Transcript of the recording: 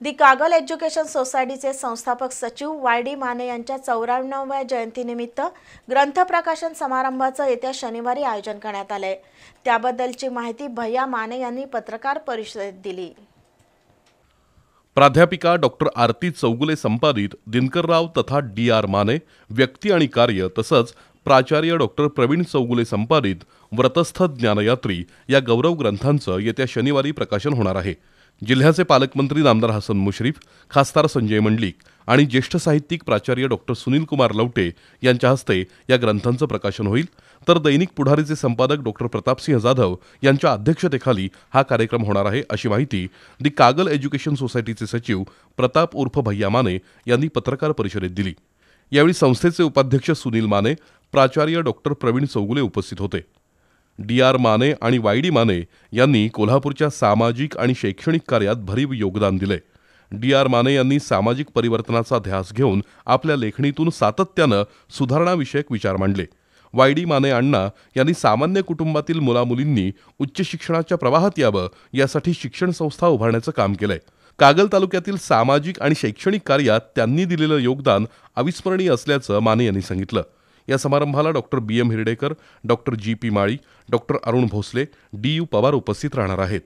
दी Kagal education सोसायटीचे संस्थापक सचिव वाय डी माने यांच्या चौऱ्याण्णव्या जयंतीनिमित्त ग्रंथप्रकाशन समारंभाचं येत्या शनिवारी आयोजन करण्यात आलंय. त्याबद्दलची माहिती भैया माने यांनी पत्रकार परिषदेत दिली. प्राध्यापिका डॉक्टर आरती चौगुले संपादित दिनकरराव तथा डी आर माने व्यक्ती आणि कार्य तसंच प्राचार्य डॉक्टर प्रवीण चौगुले संपादित व्रतस्थ ज्ञानयात्री या गौरव ग्रंथांचं येत्या शनिवारी प्रकाशन होणार आहे. जिल्ह्याचे पालकमंत्री नामदार हसन मुश्रीफ खासदार संजय मंडलिक आणि ज्येष्ठ साहित्यिक प्राचार्य डॉक्टर सुनीलकुमार लवटे यांच्या हस्ते या ग्रंथांचं प्रकाशन होईल. तर दैनिक पुढारीचे संपादक डॉक्टर प्रतापसिंह जाधव यांच्या अध्यक्षतेखाली हा कार्यक्रम होणार आहे अशी माहिती दी कागल एज्युकेशन सोसायटीचे सचिव प्रताप उर्फ भैया माने यांनी पत्रकार परिषदेत दिली. यावेळी संस्थेचे उपाध्यक्ष सुनील माने प्राचार्य डॉक्टर प्रवीण चौगुले उपस्थित होते. डी आर माने आणि वाय डी माने यांनी कोल्हापूरच्या सामाजिक आणि शैक्षणिक कार्यात भरीव योगदान दिले. डी आर माने यांनी सामाजिक परिवर्तनाचा ध्यास घेऊन आपल्या लेखणीतून सातत्यानं सुधारणाविषयक विचार मांडले. वाय डी माने अण्णा यांनी सामान्य कुटुंबातील मुलामुलींनी उच्च शिक्षणाच्या प्रवाहात यावं यासाठी शिक्षण संस्था उभारण्याचं काम केलंय. कागल तालुक्यातील सामाजिक आणि शैक्षणिक कार्यात त्यांनी दिलेलं योगदान अविस्मरणीय असल्याचं माने यांनी सांगितलं. या समारंभाला doctor B M Hirdekar doctor G P Mali doctor Arun Bhosale D U Pawar उपस्थित राहणार आहेत.